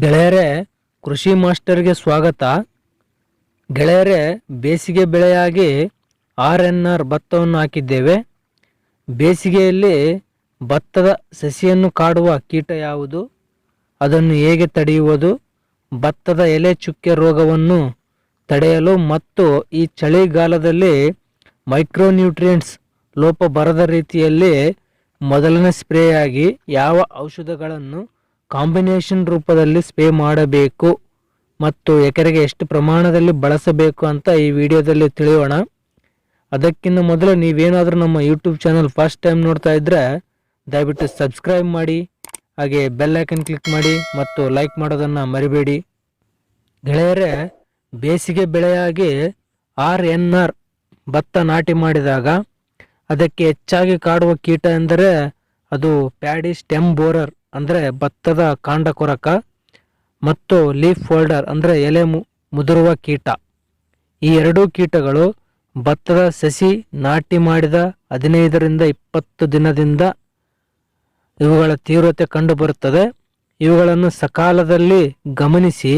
ಗೆಳೆಯರೇ, ಕೃಷಿ ಮಾಸ್ಟರ್ಗೆ ಸ್ವಾಗತ. ಗೆಳೆಯರೇ, ಬೇಸಿಗೆ ಬೆಳೆಯಾಗಿ ಆರ್ ಎನ್ ಆರ್ ಭತ್ತವನ್ನು ಹಾಕಿದ್ದೇವೆ. ಬೇಸಿಗೆಯಲ್ಲಿ ಭತ್ತದ ಸಸಿಯನ್ನು ಕಾಡುವ ಕೀಟ ಯಾವುದು? ಅದನ್ನು ಹೇಗೆ ತಡೆಯುವುದು? ಭತ್ತದ ಎಲೆ ಚುಕ್ಕೆ ರೋಗವನ್ನು ತಡೆಯಲು ಮತ್ತು ಈ ಚಳಿಗಾಲದಲ್ಲಿ ಮೈಕ್ರೋನ್ಯೂಟ್ರಿಯೆಂಟ್ಸ್ ಲೋಪ ಬರದ ರೀತಿಯಲ್ಲಿ ಮೊದಲನೇ ಸ್ಪ್ರೇಯಾಗಿ ಯಾವ ಔಷಧಗಳನ್ನು ಕಾಂಬಿನೇಷನ್ ರೂಪದಲ್ಲಿ ಸ್ಪ್ರೇ ಮಾಡಬೇಕು ಮತ್ತು ಎಕರೆಗೆ ಎಷ್ಟು ಪ್ರಮಾಣದಲ್ಲಿ ಬಳಸಬೇಕು ಅಂತ ಈ ವಿಡಿಯೋದಲ್ಲಿ ತಿಳಿಯೋಣ. ಅದಕ್ಕಿಂತ ಮೊದಲು ನೀವೇನಾದರೂ ನಮ್ಮ ಯೂಟ್ಯೂಬ್ ಚಾನಲ್ ಫಸ್ಟ್ ಟೈಮ್ ನೋಡ್ತಾ ಇದ್ದರೆ ದಯವಿಟ್ಟು ಸಬ್ಸ್ಕ್ರೈಬ್ ಮಾಡಿ, ಹಾಗೆ ಬೆಲ್ ಕ್ಲಿಕ್ ಮಾಡಿ ಮತ್ತು ಲೈಕ್ ಮಾಡೋದನ್ನು ಮರಿಬೇಡಿ. ಗೆಳೆಯರೇ, ಬೇಸಿಗೆ ಬೆಳೆಯಾಗಿ ಆರ್ ಎನ್ ಆರ್ ಭತ್ತ ನಾಟಿ ಮಾಡಿದಾಗ ಅದಕ್ಕೆ ಹೆಚ್ಚಾಗಿ ಕಾಡುವ ಕೀಟ ಎಂದರೆ ಅದು ಪ್ಯಾಡಿ ಸ್ಟೆಮ್ ಬೋರರ್. ಅಂದರೆ ಭತ್ತದ ಕಾಂಡ ಕೊರಕ ಮತ್ತು ಲೀಫ್ ಫೋಲ್ಡರ್ ಅಂದರೆ ಎಲೆ ಮುದುರುವ ಕೀಟ. ಈ ಎರಡೂ ಕೀಟಗಳು ಭತ್ತದ ಸಸಿ ನಾಟಿ ಮಾಡಿದ ಹದಿನೈದರಿಂದ ಇಪ್ಪತ್ತು ದಿನದಿಂದ ಇವುಗಳ ತೀವ್ರತೆ ಕಂಡುಬರುತ್ತದೆ. ಇವುಗಳನ್ನು ಸಕಾಲದಲ್ಲಿ ಗಮನಿಸಿ,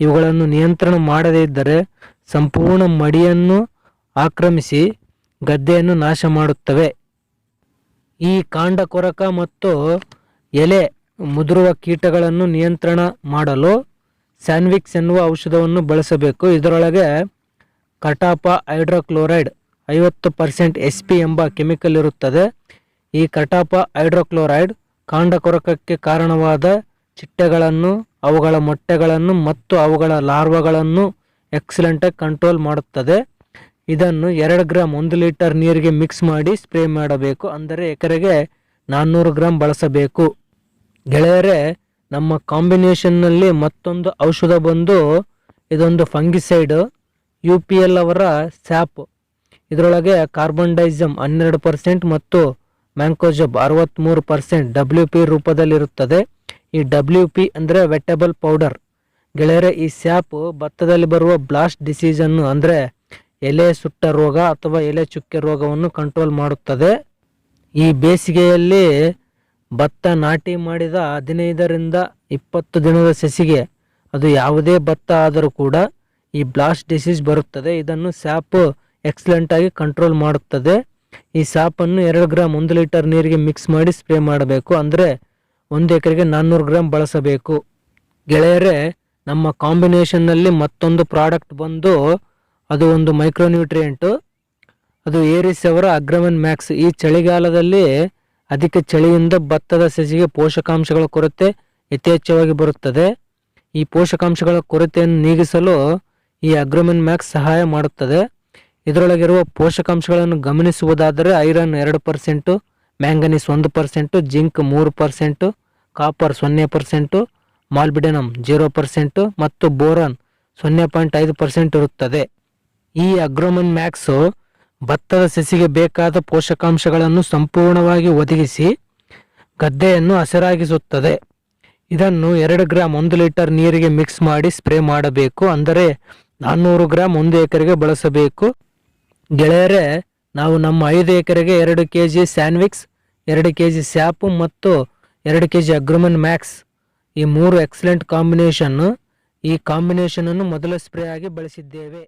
ಇವುಗಳನ್ನು ನಿಯಂತ್ರಣ ಮಾಡದೇ ಇದ್ದರೆ ಸಂಪೂರ್ಣ ಮಡಿಯನ್ನು ಆಕ್ರಮಿಸಿ ಗದ್ದೆಯನ್ನು ನಾಶ ಮಾಡುತ್ತವೆ. ಈ ಕಾಂಡ ಕೊರಕ ಮತ್ತು ಎಲೆ ಮುದುರುವ ಕೀಟಗಳನ್ನು ನಿಯಂತ್ರಣ ಮಾಡಲು ಸ್ಯಾನ್ವಿಕ್ಸ್ ಎನ್ನುವ ಔಷಧವನ್ನು ಬಳಸಬೇಕು. ಇದರೊಳಗೆ ಕಟಾಪ ಹೈಡ್ರೋಕ್ಲೋರೈಡ್ ಐವತ್ತು ಪರ್ಸೆಂಟ್ ಎಸ್ ಪಿ ಎಂಬ ಕೆಮಿಕಲ್ ಇರುತ್ತದೆ. ಈ ಕಟಾಪ ಹೈಡ್ರೋಕ್ಲೋರೈಡ್ ಕಾಂಡ ಕೊರಕಕ್ಕೆ ಕಾರಣವಾದ ಚಿಟ್ಟೆಗಳನ್ನು, ಅವುಗಳ ಮೊಟ್ಟೆಗಳನ್ನು ಮತ್ತು ಅವುಗಳ ಲಾರ್ವಗಳನ್ನು ಎಕ್ಸಲೆಂಟಾಗಿ ಕಂಟ್ರೋಲ್ ಮಾಡುತ್ತದೆ. ಇದನ್ನು ಎರಡು ಗ್ರಾಮ್ ಒಂದು ಲೀಟರ್ ನೀರಿಗೆ ಮಿಕ್ಸ್ ಮಾಡಿ ಸ್ಪ್ರೇ ಮಾಡಬೇಕು. ಅಂದರೆ ಎಕರೆಗೆ ನಾನ್ನೂರು ಗ್ರಾಮ್ ಬಳಸಬೇಕು. ಗೆಳೆಯರೇ, ನಮ್ಮ ಕಾಂಬಿನೇಷನ್ನಲ್ಲಿ ಮತ್ತೊಂದು ಔಷಧ ಬಂದು ಇದೊಂದು ಫಂಗಿಸೈಡ್, ಯು ಪಿ ಎಲ್ ಅವರ ಸ್ಯಾಪ್. ಇದರೊಳಗೆ ಕಾರ್ಬನ್ ಡೈಸಮ್ ಹನ್ನೆರಡು ಪರ್ಸೆಂಟ್ ಮತ್ತು ಮ್ಯಾಂಕೋಜಬ್ ಅರವತ್ತ್ಮೂರು ಪರ್ಸೆಂಟ್ ಡಬ್ಲ್ಯೂ ಪಿ ರೂಪದಲ್ಲಿರುತ್ತದೆ. ಈ ಡಬ್ಲ್ಯೂ ಪಿ ಅಂದರೆ ವೆಟಬಲ್ ಪೌಡರ್. ಗೆಳೆಯರೆ, ಈ ಸ್ಯಾಪ್ ಭತ್ತದಲ್ಲಿ ಬರುವ ಬ್ಲಾಸ್ಟ್ ಡಿಸೀಸನ್ನು ಅಂದರೆ ಎಲೆ ಸುಟ್ಟ ರೋಗ ಅಥವಾ ಎಲೆ ಚುಕ್ಕೆ ರೋಗವನ್ನು ಕಂಟ್ರೋಲ್ ಮಾಡುತ್ತದೆ. ಈ ಬೇಸಿಗೆಯಲ್ಲಿ ಭತ್ತ ನಾಟಿ ಮಾಡಿದ ಹದಿನೈದರಿಂದ ಇಪ್ಪತ್ತು ದಿನದ ಸಸಿಗೆ ಅದು ಯಾವುದೇ ಭತ್ತ ಆದರೂ ಕೂಡ ಈ ಬ್ಲಾಸ್ಟ್ ಡಿಸೀಸ್ ಬರುತ್ತದೆ. ಇದನ್ನು ಸ್ಯಾಪ್ ಎಕ್ಸಲೆಂಟ್ ಆಗಿ ಕಂಟ್ರೋಲ್ ಮಾಡುತ್ತದೆ. ಈ ಸ್ಯಾಪನ್ನು ಎರಡು ಗ್ರಾಮ್ ಒಂದು ಲೀಟರ್ ನೀರಿಗೆ ಮಿಕ್ಸ್ ಮಾಡಿ ಸ್ಪ್ರೇ ಮಾಡಬೇಕು. ಅಂದರೆ ಒಂದು ಎಕರೆಗೆ ನಾನ್ನೂರು ಗ್ರಾಮ್ ಬಳಸಬೇಕು. ಗೆಳೆಯರೇ, ನಮ್ಮ ಕಾಂಬಿನೇಷನ್ನಲ್ಲಿ ಮತ್ತೊಂದು ಪ್ರಾಡಕ್ಟ್ ಬಂದು ಅದು ಒಂದು ಮೈಕ್ರೋನ್ಯೂಟ್ರಿಯೆಂಟು. ಅದು ಏರಿಸ್ ಅವರ ಅಗ್ರಮನ್ ಮ್ಯಾಕ್ಸ್. ಈ ಚಳಿಗಾಲದಲ್ಲಿ ಅಧಿಕ ಚಳಿಯಿಂದ ಭತ್ತದ ಸಸಿಗೆ ಪೋಷಕಾಂಶಗಳ ಕೊರತೆ ಯಥೇಚ್ಛವಾಗಿ ಬರುತ್ತದೆ. ಈ ಪೋಷಕಾಂಶಗಳ ಕೊರತೆಯನ್ನು ನೀಗಿಸಲು ಈ ಅಗ್ರೋಮಿನ್ ಮ್ಯಾಕ್ಸ್ ಸಹಾಯ ಮಾಡುತ್ತದೆ. ಇದರೊಳಗಿರುವ ಪೋಷಕಾಂಶಗಳನ್ನು ಗಮನಿಸುವುದಾದರೆ ಐರನ್ ಎರಡು ಪರ್ಸೆಂಟು, ಮ್ಯಾಂಗನೀಸ್ ಒಂದು ಪರ್ಸೆಂಟು, ಜಿಂಕ್ ಮೂರು ಪರ್ಸೆಂಟು, ಕಾಪರ್ ಸೊನ್ನೆ ಪರ್ಸೆಂಟು, ಮಾಲ್ಬಿಡನಮ್ ಜೀರೋ ಪರ್ಸೆಂಟು ಮತ್ತು ಬೋರಾನ್ ಸೊನ್ನೆ ಪಾಯಿಂಟ್ ಐದು ಪರ್ಸೆಂಟ್ ಇರುತ್ತದೆ. ಈ ಅಗ್ರೋಮನ್ ಮ್ಯಾಕ್ಸು ಭತ್ತದ ಸಸಿಗೆ ಬೇಕಾದ ಪೋಷಕಾಂಶಗಳನ್ನು ಸಂಪೂರ್ಣವಾಗಿ ಒದಗಿಸಿ ಗದ್ದೆಯನ್ನು ಹಸಿರಾಗಿಸುತ್ತದೆ. ಇದನ್ನು ಎರಡು ಗ್ರಾಮ್ ಒಂದು ಲೀಟರ್ ನೀರಿಗೆ ಮಿಕ್ಸ್ ಮಾಡಿ ಸ್ಪ್ರೇ ಮಾಡಬೇಕು. ಅಂದರೆ ನಾನ್ನೂರು ಗ್ರಾಮ್ ಒಂದು ಎಕರೆಗೆ ಬಳಸಬೇಕು. ಗೆಳೆಯರೇ, ನಾವು ನಮ್ಮ ಐದು ಎಕರೆಗೆ ಎರಡು ಕೆ ಜಿ ಸ್ಯಾನ್ವಿಕ್ಸ್ ಎರಡು ಕೆ ಜಿ ಸ್ಯಾಪು ಮತ್ತು ಎರಡು ಕೆ ಜಿ ಅಗ್ರಮನ್ ಮ್ಯಾಕ್ಸ್ ಈ ಮೂರು ಎಕ್ಸಲೆಂಟ್ ಕಾಂಬಿನೇಷನ್ನು ಈ ಕಾಂಬಿನೇಷನನ್ನು ಮೊದಲ ಸ್ಪ್ರೇ ಆಗಿ ಬಳಸಿದ್ದೇವೆ.